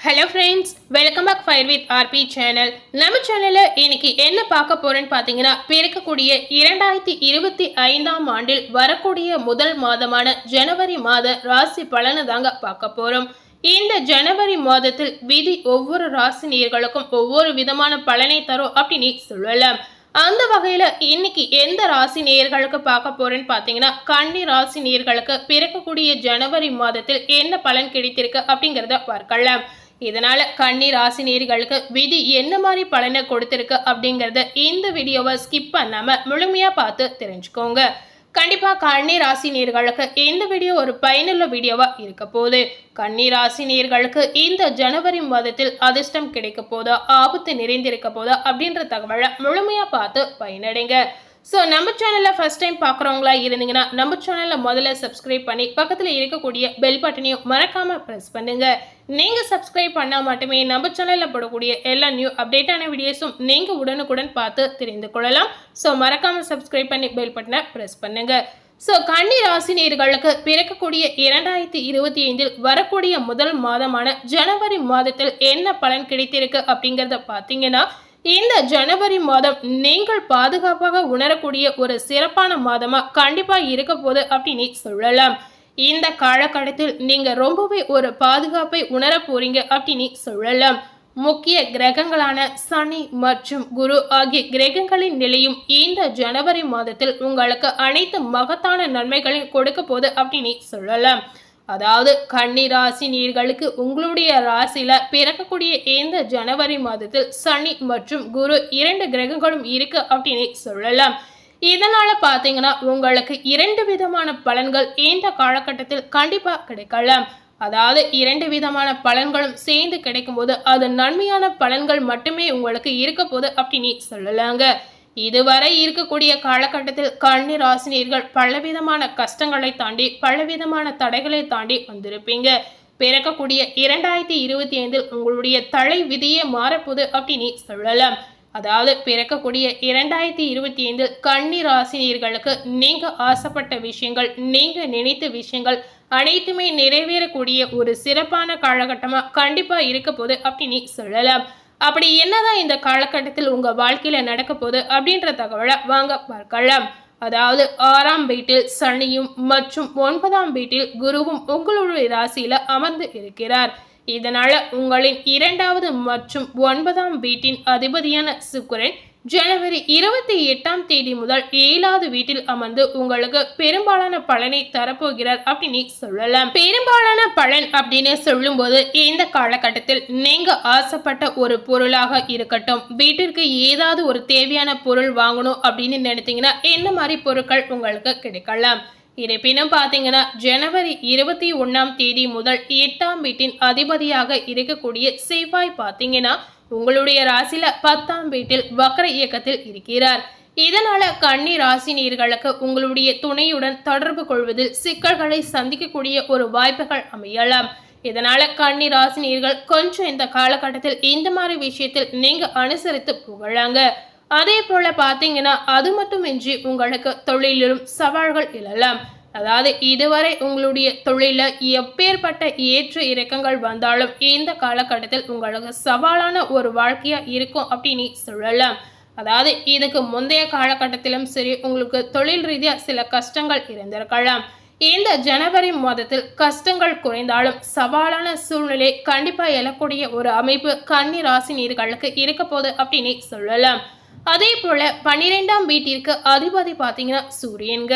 Hello friends welcome back fire with RP channel நம்ம சேனலில் இன்னைக்கு என்ன பார்க்க போகிறேன்னு பார்த்தீங்கன்னா பிறக்கக்கூடிய இரண்டாயிரத்தி இருபத்தி ஐந்தாம் ஆண்டில் வரக்கூடிய முதல் மாதமான ஜனவரி மாத ராசி பலனை தாங்க பார்க்க போகிறோம் இந்த ஜனவரி மாதத்தில் விதி ஒவ்வொரு ராசி நேர்களுக்கும் ஒவ்வொரு விதமான பலனை தரும் அப்படின்னு சொல்லலாம். அந்த வகையில் இன்னைக்கு எந்த ராசி நேர்களுக்கு பார்க்க போறேன்னு பார்த்தீங்கன்னா கன்னி ராசி நேர்களுக்கு பிறக்கக்கூடிய ஜனவரி மாதத்தில் என்ன பலன் கிடைத்திருக்கு அப்படிங்கிறத பார்க்கலாம். இதனால கன்னி ராசி நேயர்களுக்கு விதி என்ன மாதிரி பலனை கொடுத்திருக்கு அப்படிங்கிறத இந்த வீடியோவை ஸ்கிப் பண்ணாம முழுமையா பார்த்து தெரிஞ்சுக்கோங்க. கண்டிப்பா கன்னி ராசி நேர்களுக்கு இந்த வீடியோ ஒரு பயனுள்ள வீடியோவா இருக்க போகுது. கன்னி ராசி நேர்களுக்கு இந்த ஜனவரி மாதத்தில் அதிர்ஷ்டம் கிடைக்க போதா ஆபத்து நிறைந்திருக்க போதா அப்படின்ற தகவலை முழுமையா பார்த்து பயனடைங்க. ஸோ நம்ம சேனலில் ஃபஸ்ட் டைம் பார்க்குறவங்களா இருந்தீங்கன்னா நம்ம சேனலில் முதல்ல சப்ஸ்கிரைப் பண்ணி பக்கத்தில் இருக்கக்கூடிய பெல் பட்டனையும் மறக்காமல் ப்ரெஸ் பண்ணுங்கள் நீங்கள் சப்ஸ்கிரைப் பண்ணால் மட்டுமே நம்ம சேனலில் போடக்கூடிய எல்லா நியூ அப்டேட்டான வீடியோஸும் நீங்கள் உடனுக்குடன் பார்த்து தெரிந்து கொள்ளலாம். ஸோ மறக்காமல் சப்ஸ்கிரைப் பண்ணி பெல் பட்டனை ப்ரெஸ் பண்ணுங்கள் ஸோ கன்னி ராசினியர்களுக்கு பிறக்கக்கூடிய இரண்டாயிரத்தி இருபத்தி ஐந்தில் வரக்கூடிய முதல் மாதமான ஜனவரி மாதத்தில் என்ன பலன் கிடைத்திருக்கு அப்படிங்கிறத பார்த்தீங்கன்னா இந்த ஜனவரி மாதம் நீங்கள் பாதுகாப்பாக உணரக்கூடிய ஒரு சிறப்பான மாதமா கண்டிப்பா இருக்க போகுது அப்படின்னு சொல்லலாம். இந்த காலகட்டத்தில் நீங்க ரொம்பவே ஒரு பாதுகாப்பை உணர போறீங்க அப்படின்னு சொல்லலாம். முக்கிய கிரகங்களான சனி மற்றும் குரு ஆகிய கிரகங்களின் நிலையும் இந்த ஜனவரி மாதத்தில் உங்களுக்கு அனைத்து மகத்தான நன்மைகளையும் கொடுக்க போகுது அப்படின்னு சொல்லலாம். அதாவது கன்னி ராசி நீர்களுக்கு உங்களுடைய ராசியில பிறக்கக்கூடிய இந்த ஜனவரி மாதத்தில் சனி மற்றும் குரு இரண்டு கிரகங்களும் இருக்கு அப்படின்னு சொல்லலாம். இதனால பாத்தீங்கன்னா உங்களுக்கு இரண்டு விதமான பலன்கள் இந்த காலகட்டத்தில் கண்டிப்பா கிடைக்கலாம். அதாவது இரண்டு விதமான பலன்களும் சேர்ந்து கிடைக்கும்போது அது நன்மையான பலன்கள் மட்டுமே உங்களுக்கு இருக்க போகுது அப்படின்னு சொல்லலாங்க. இதுவரை இருக்கக்கூடிய காலகட்டத்தில் கன்னி ராசினியர்கள் பலவிதமான கஷ்டங்களை தாண்டி பலவிதமான தடைகளை தாண்டி வந்திருப்பீங்க. பிறக்கக்கூடிய இரண்டாயிரத்தி இருபத்தி ஐந்தில் உங்களுடைய தலை விதியே மாறப்போகுது அப்படின்னு சொல்லலாம். அதாவது பிறக்கக்கூடிய இரண்டாயிரத்தி இருபத்தி ஐந்தில் கன்னி ராசினியர்களுக்கு நீங்க ஆசைப்பட்ட விஷயங்கள் நீங்க நினைத்த விஷயங்கள் அனைத்துமே நிறைவேறக்கூடிய ஒரு சிறப்பான காலகட்டமாக கண்டிப்பாக இருக்க போகுது அப்படின்னு சொல்லலாம். அப்படி என்னதான் இந்த காலகட்டத்தில் உங்க வாழ்க்கையில நடக்க போகுது அப்படின்ற தகவலை வாங்க பார்க்கலாம். அதாவது ஆறாம் வீட்டில் சனியும் மற்றும் ஒன்பதாம் வீட்டில் குருவும் உங்களுடைய ராசியில அமர்ந்து இருக்கிறார். இதனால உங்களின் இரண்டாவது மற்றும் ஒன்பதாம் வீட்டின் அதிபதியான சுக்குரன் ஜனவரி இருபத்தி எட்டாம் தேதி முதல் ஏழாவது வீட்டில் அமர்ந்து உங்களுக்கு பெரும்பாலான பலனை தரப்போகிறார் அப்படின்னு சொல்லலாம். பெரும்பாலான பலன் அப்படின்னு சொல்லும்போது இந்த காலகட்டத்தில் நீங்க ஆசைப்பட்ட ஒரு பொருளாக இருக்கட்டும் வீட்டிற்கு ஏதாவது ஒரு தேவையான பொருள் வாங்கணும் அப்படின்னு நினைத்தீங்கன்னா என்ன மாதிரி பொருட்கள் உங்களுக்கு கிடைக்கலாம்? இருப்பினும் பார்த்தீங்கன்னா ஜனவரி இருபத்தி ஒன்றாம் தேதி முதல் எட்டாம் வீட்டின் அதிபதியாக இருக்கக்கூடிய செவ்வாய் பார்த்தீங்கன்னா உங்களுடைய ராசியில பத்தாம் வீட்டில் வக்ர இயக்கத்தில் இருக்கிறார். இதனால கன்னி ராசி நீர்களுக்கு உங்களுடைய துணையுடன் தொடர்பு கொள்வதில் சிக்கல்களை சந்திக்கக்கூடிய ஒரு வாய்ப்புகள் அமையலாம். இதனால கன்னி ராசி நீர்கள் கொஞ்சம் இந்த காலகட்டத்தில் இந்த மாதிரி விஷயத்தில் நீங்க அனுசரித்து புகழாங்க. அதே போல பார்த்தீங்கன்னா அது மட்டுமின்றி உங்களுக்கு தொழிலிலும் சவால்கள் எழலாம். அதாவது இதுவரை உங்களுடைய தொழில எப்பேற்பட்ட ஏற்ற இறக்கங்கள் வந்தாலும் இந்த காலகட்டத்தில் உங்களுக்கு சவாலான ஒரு வாழ்க்கையா இருக்கும் அப்படின்னு சொல்லலாம். அதாவது இதுக்கு முந்தைய காலகட்டத்திலும் சரி உங்களுக்கு தொழில் ரீதியா சில கஷ்டங்கள் இருந்திருக்கலாம். இந்த ஜனவரி மாதத்தில் கஷ்டங்கள் குறைந்தாலும் சவாலான சூழ்நிலை கண்டிப்பா எழக்கூடிய ஒரு அமைப்பு கன்னி ராசி நீர்களுக்கு இருக்க போகுது அப்படின்னு சொல்லலாம். அதே போல பன்னிரெண்டாம் வீட்டிற்கு அதிபதி பார்த்தீங்கன்னா சூரியன்க.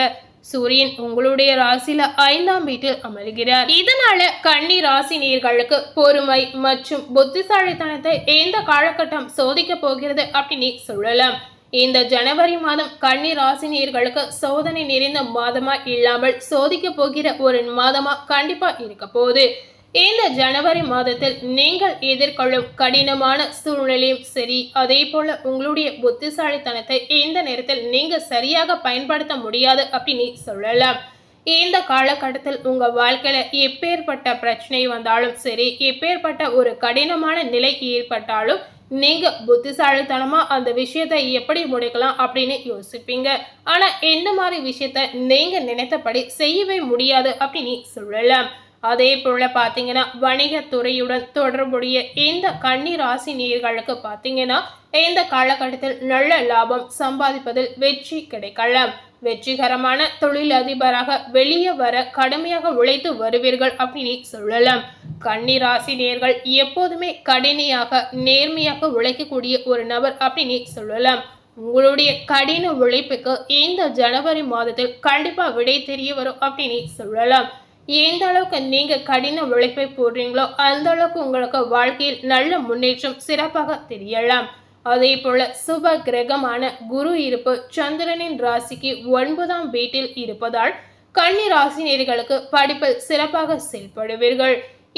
சூரியன் உங்களுடைய ராசியில ஐந்தாம் வீட்டில் அமர்கிறார். இதனால கன்னி ராசி நேர்களுக்கு பொறுமை மற்றும் புத்திசாலித்தனத்தை எந்த காலகட்டம் சோதிக்க போகிறது அப்படின்னு சொல்லலாம். இந்த ஜனவரி மாதம் கன்னி ராசினியர்களுக்கு சோதனை நிறைந்த மாதமா இல்லாமல் சோதிக்க போகிற ஒரு மாதமா கண்டிப்பா இருக்க போகுது. இந்த ஜனவரி மாதத்தில் நீங்கள் எதிர்கொள்ளும் கடினமான சூழ்நிலையும் சரி. அதே போல உங்களுடைய புத்திசாலித்தனத்தை இந்த நேரத்தில் நீங்க சரியாக பயன்படுத்த முடியாது அப்படின்னு சொல்லலாம். இந்த காலகட்டத்தில் உங்க வாழ்க்கையில எப்பேற்பட்ட பிரச்சனை வந்தாலும் சரி எப்பேற்பட்ட ஒரு கடினமான நிலை ஏற்பட்டாலும் நீங்க புத்திசாலித்தனமா அந்த விஷயத்தை எப்படி முடிக்கலாம் அப்படின்னு யோசிப்பீங்க. ஆனா என்ன மாதிரி விஷயத்த நீங்க நினைத்தபடி செய்யவே முடியாது அப்படின்னு சொல்லலாம். அதே போல பார்த்தீங்கன்னா வணிகத்துறையுடன் தொடர்புடைய இந்த கன்னி ராசி நேர்களுக்கு பார்த்தீங்கன்னா இந்த காலகட்டத்தில் நல்ல லாபம் சம்பாதிப்பதில் வெற்றி கிடைக்கலாம் வெற்றிகரமான தொழிலதிபராக வெளியே வர கடுமையாக உழைத்து வருவீர்கள் அப்படின்னு சொல்லலாம். கன்னி ராசி நேர்கள் எப்போதுமே கடினையாக நேர்மையாக உழைக்கக்கூடிய ஒரு நபர் அப்படின்னு சொல்லலாம். உங்களுடைய கடின உழைப்புக்கு இந்த ஜனவரி மாதத்தில் கண்டிப்பா விடை தெரிய வரும் அப்படின்னு சொல்லலாம். எந்த அளவுக்கு நீங்க கடின உழைப்பை போடுறீங்களோ அந்த அளவுக்கு உங்களுக்கு வாழ்க்கையில் நல்ல முன்னேற்றம் சிறப்பாக தெரியலாம். அதே போல சுப கிரகமான குரு இருப்பு சந்திரனின் ராசிக்கு ஒன்பதாம் வீட்டில் இருப்பதால் கன்னி ராசினியர்களுக்கு படிப்பில் சிறப்பாக செயல்படுவீர்கள்.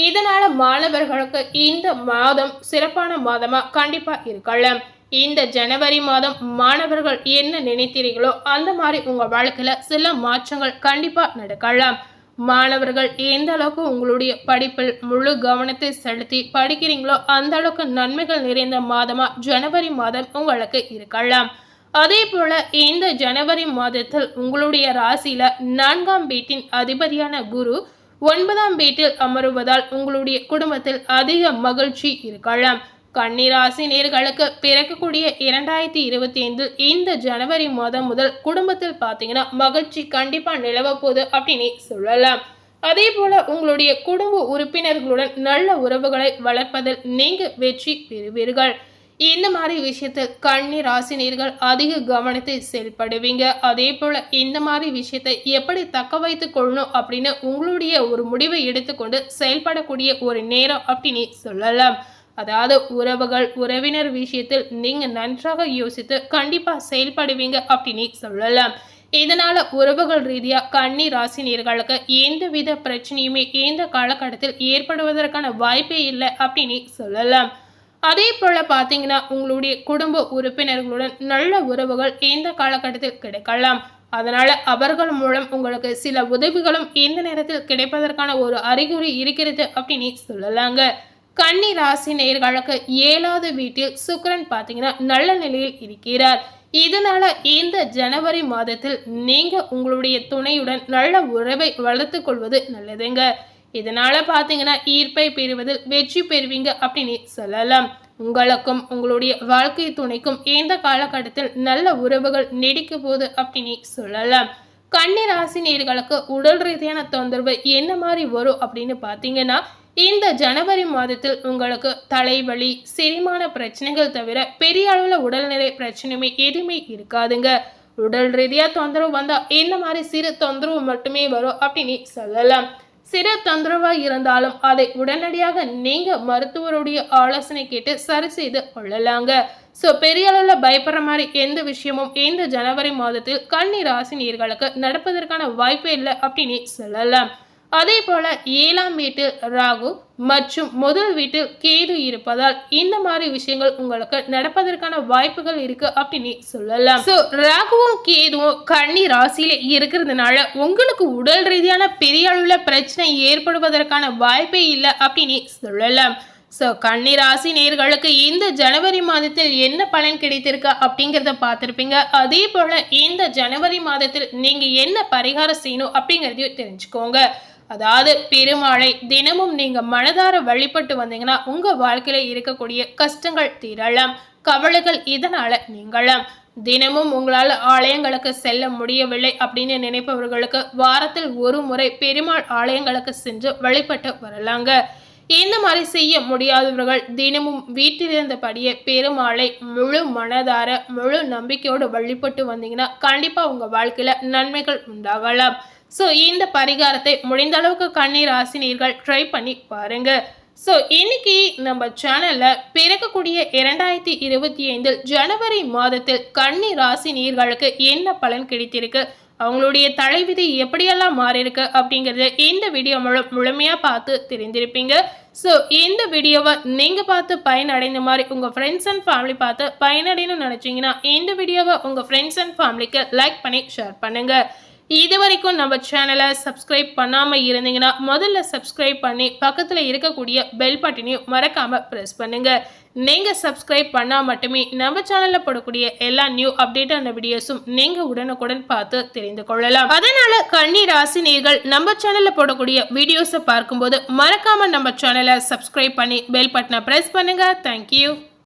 இதனால மாணவர்களுக்கு இந்த மாதம் சிறப்பான மாதமா கண்டிப்பா இருக்கலாம். இந்த ஜனவரி மாதம் மாணவர்கள் என்ன நினைத்தீர்களோ அந்த மாதிரி உங்க வாழ்க்கையில சில மாற்றங்கள் கண்டிப்பா நடக்கலாம். மாணவர்கள் எந்த அளவுக்கு உங்களுடைய படிப்பில் முழு கவனத்தை செலுத்தி படிக்கிறீங்களோ அந்த அளவுக்கு நன்மைகள் நிறைந்த மாதமா ஜனவரி மாதம் உங்களுக்கு இருக்கலாம். அதே போல இந்த ஜனவரி மாதத்தில் உங்களுடைய ராசியில நான்காம் வீட்டின் அதிபதியான குரு ஒன்பதாம் வீட்டில் அமருவதால் உங்களுடைய குடும்பத்தில் அதிக மகிழ்ச்சி இருக்கலாம். கன்னிராசி நேர்களுக்கு பிறக்கக்கூடிய இரண்டாயிரத்தி இருபத்தி ஐந்தில் இந்த ஜனவரி மாதம் முதல் குடும்பத்தில் பார்த்தீங்கன்னா மகிழ்ச்சி கண்டிப்பாக நிலவ போகுது அப்படின்னு சொல்லலாம். அதே போல உங்களுடைய குடும்ப உறுப்பினர்களுடன் நல்ல உறவுகளை வளர்ப்பதில் நீங்கள் வெற்றி பெறுவீர்கள். இந்த மாதிரி விஷயத்தில் கன்னி ராசினியர்கள் அதிக கவனத்தை செயல்படுவீங்க. அதே போல இந்த மாதிரி விஷயத்தை எப்படி தக்க வைத்து கொள்ளணும் அப்படின்னு உங்களுடைய ஒரு முடிவை எடுத்துக்கொண்டு செயல்படக்கூடிய ஒரு நேரம் அப்படின்னு சொல்லலாம். அதாவது உறவுகள் உறவினர் விஷயத்தில் நீங்கள் நன்றாக யோசித்து கண்டிப்பாக செயல்படுவீங்க அப்படின்னு சொல்லலாம். இதனால் உறவுகள் ரீதியாக கன்னி ராசினியர்களுக்கு எந்தவித பிரச்சனையுமே இந்த காலகட்டத்தில் ஏற்படுவதற்கான வாய்ப்பே இல்லை அப்படின்னு சொல்லலாம். அதே போல் பார்த்தீங்கன்னா உங்களுடைய குடும்ப உறுப்பினர்களுடன் நல்ல உறவுகள் இந்த காலகட்டத்தில் கிடைக்கலாம். அதனால் அவர்கள் மூலம் உங்களுக்கு சில உதவிகளும் இந்த நேரத்தில் கிடைப்பதற்கான ஒரு அறிகுறி இருக்கிறது அப்படின்னு சொல்லலாங்க. கன்னி ராசி நேர்களுக்கு ஏழாவது வீட்டில் சுக்கரன் பார்த்தீங்கன்னா நல்ல நிலையில் இருக்கிறார். இதனால இந்த ஜனவரி மாதத்தில் நீங்க உங்களுடைய துணையுடன் நல்ல உறவை வளர்த்து கொள்வது நல்லதுங்க. இதனால பார்த்தீங்கன்னா ஈர்ப்பை பெறுவதில் வெற்றி பெறுவீங்க அப்படின்னு சொல்லலாம். உங்களுக்கும் உங்களுடைய வாழ்க்கை துணைக்கும் இந்த காலகட்டத்தில் நல்ல உறவுகள் நீடிக்க போகுது அப்படின்னு சொல்லலாம். கன்னி ராசி நேர்களுக்கு உடல் ரீதியான தொந்தரவு என்ன மாதிரி வரும் அப்படின்னு பார்த்தீங்கன்னா இந்த ஜனவரி மாதத்தில் உங்களுக்கு தலைவலி செரிமான பிரச்சனைகள் தவிர பெரிய அளவில் உடல்நிலை பிரச்சனையுமே எதுவுமே இருக்காதுங்க. உடல் ரீதியாக தொந்தரவு வந்தால் இந்த மாதிரி சிறு தொந்தரவு மட்டுமே வரும் அப்படின்னு சொல்லலாம். சிறு தொந்தரவாக இருந்தாலும் அதை உடனடியாக நீங்கள் மருத்துவருடைய ஆலோசனை கேட்டு சரி செய்து கொள்ளலாங்க. ஸோ பெரிய அளவில் பயப்படுற மாதிரி எந்த விஷயமும் இந்த ஜனவரி மாதத்தில் கன்னி ராசி நீர்களுக்கு நடப்பதற்கான வாய்ப்பே இல்லை அப்படின்னு சொல்லலாம். அதே போல ஏழாம் வீட்டில் ராகு மற்றும் முதல் வீட்டில் கேது இருப்பதால் இந்த மாதிரி விஷயங்கள் உங்களுக்கு நடப்பதற்கான வாய்ப்புகள் இருக்கு அப்படின்னு சொல்லலாம். ஸோ ராகுவும் கேதுவும் கன்னி ராசியில இருக்கிறதுனால உங்களுக்கு உடல் ரீதியான பெரிய அளவுல பிரச்சனை ஏற்படுவதற்கான வாய்ப்பே இல்லை அப்படின்னு சொல்லலாம். ஸோ கன்னி ராசி நேர்களுக்கு இந்த ஜனவரி மாதத்தில் என்ன பலன் கிடைத்திருக்கு அப்படிங்கிறத பார்த்துருப்பீங்க. அதே போல் இந்த ஜனவரி மாதத்தில் நீங்கள் என்ன பரிகாரம் செய்யணும் அப்படிங்கிறதையும் தெரிஞ்சுக்கோங்க. அதாவது பெருமாளை தினமும் நீங்க மனதார வழிபட்டு வந்தீங்கன்னா உங்க வாழ்க்கையில இருக்கக்கூடிய கஷ்டங்கள் தீரலாம் கவலைகள் இதனால நீங்களாம் தினமும் உங்களால் ஆலயங்களுக்கு செல்ல முடியவில்லை அப்படின்னு நினைப்பவர்களுக்கு வாரத்தில் ஒரு முறை பெருமாள் ஆலயங்களுக்கு சென்று வழிபட்டு வரலாங்க. இந்த மாதிரி செய்ய முடியாதவர்கள் தினமும் வீட்டிலிருந்தபடியே பெருமாளை முழு மனதார முழு நம்பிக்கையோடு வழிபட்டு வந்தீங்கன்னா கண்டிப்பா உங்க வாழ்க்கையில நன்மைகள் உண்டாகலாம். ஸோ இந்த பரிகாரத்தை முடிந்த அளவுக்கு கண்ணீர் ஆசினியர்கள் ட்ரை பண்ணி பாருங்க. ஸோ இன்னைக்கு நம்ம சேனலில் பிறக்கக்கூடிய இரண்டாயிரத்தி இருபத்தி ஐந்தில் ஜனவரி மாதத்தில் கன்னி ராசி நீர்களுக்கு என்ன பலன் கிடைத்திருக்கு? அவங்களுடைய தலைவிதி எப்படியெல்லாம் மாறியிருக்கு அப்படிங்கிறத இந்த வீடியோ மூலம் முழுமையாக பார்த்து தெரிந்திருப்பீங்க. ஸோ இந்த வீடியோவை நீங்கள் பார்த்து பயனடைந்த மாதிரி உங்கள் ஃப்ரெண்ட்ஸ் அண்ட் ஃபேமிலி பார்த்து பயனடையணும்னு நினச்சிங்கன்னா இந்த வீடியோவை உங்கள் ஃப்ரெண்ட்ஸ் அண்ட் ஃபேமிலிக்கு லைக் பண்ணி ஷேர் பண்ணுங்கள் இது வரைக்கும் நம்ம சேனலை சப்ஸ்கிரைப் பண்ணாமல் இருந்தீங்கன்னா முதல்ல சப்ஸ்கிரைப் பண்ணி பக்கத்தில் இருக்கக்கூடிய பெல் பட்டினையும் மறக்காமல் ப்ரெஸ் பண்ணுங்கள் நீங்கள் சப்ஸ்கிரைப் பண்ணால் மட்டுமே நம்ம சேனலில் போடக்கூடிய எல்லா நியூ அப்டேட்டான வீடியோஸும் நீங்கள் உடனுக்குடன் பார்த்து தெரிந்து கொள்ளலாம். அதனால் கண்ணி ராசினியர்கள் நம்ம சேனலில் போடக்கூடிய வீடியோஸை பார்க்கும்போது மறக்காமல் நம்ம சேனலை சப்ஸ்கிரைப் பண்ணி பெல் பட்டனை ப்ரெஸ் பண்ணுங்கள் தேங்க்யூ